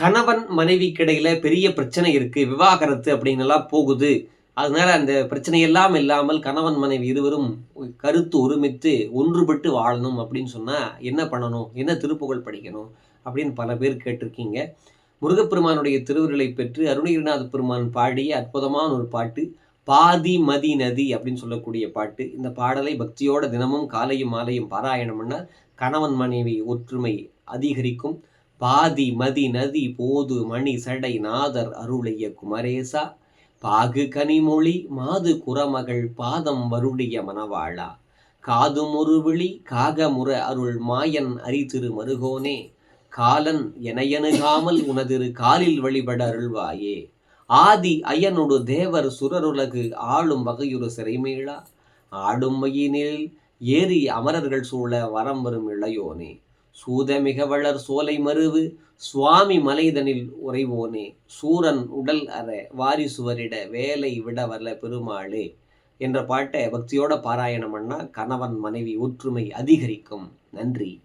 கணவன் மனைவிக்கிடையில பெரிய பிரச்சனை இருக்கு விவாகரத்து அப்படின்னு போகுது. அதனால அந்த பிரச்சனையெல்லாம் இல்லாமல் கணவன் மனைவி இருவரும் கருத்து ஒருமித்து ஒன்றுபட்டு வாழணும் அப்படின்னு சொன்னா என்ன பண்ணணும்? என்ன திருப்புகழ் படிக்கணும்? அப்படின்னு பல பேர் கேட்டிருக்கீங்க. முருகப்பெருமானுடைய திருவுருளை பெற்று அருணகிரிநாத பெருமான் பாடிய அற்புதமான ஒரு பாட்டு பாதி மதி நதி அப்படின்னு சொல்லக்கூடிய பாட்டு. இந்த பாடலை பக்தியோட தினமும் காலையும் மாலையும் பாராயணம் பண்ணால் கணவன் மனைவி ஒற்றுமை அதிகரிக்கும். பாதி மதி நதி போது மணி சடை நாதர் அருளைய குமரேசா. பாகு கனிமொழி மாது குரமகள் பாதம் வருடைய மணவாளா. காதும் ஒரு விழி காகமுற அருள் மாயன் அரிதிரு மருகோனே. காலன் எனையணுகாமல் உனதிரு காலில் வழிபட அருள்வாயே. ஆதி அயனொடு தேவர் சுரருலகு ஆளும் வகையுறு சிறைமேளா. ஆடும் மயினில் ஏறி அமரர்கள் சூழ வரம் வரும் இளையோனே. சூதமிக வளர் சோலை மருவு சுவாமி மலைதனில் உறைவோனே சூரன் உடல் அற வாரி சுவரிட வேலை விட வல்ல பெருமாளே என்ற பாட்டை பக்தியோட பாராயணம் பண்ணா கணவன் மனைவி ஒற்றுமை அதிகரிக்கும். நன்றி.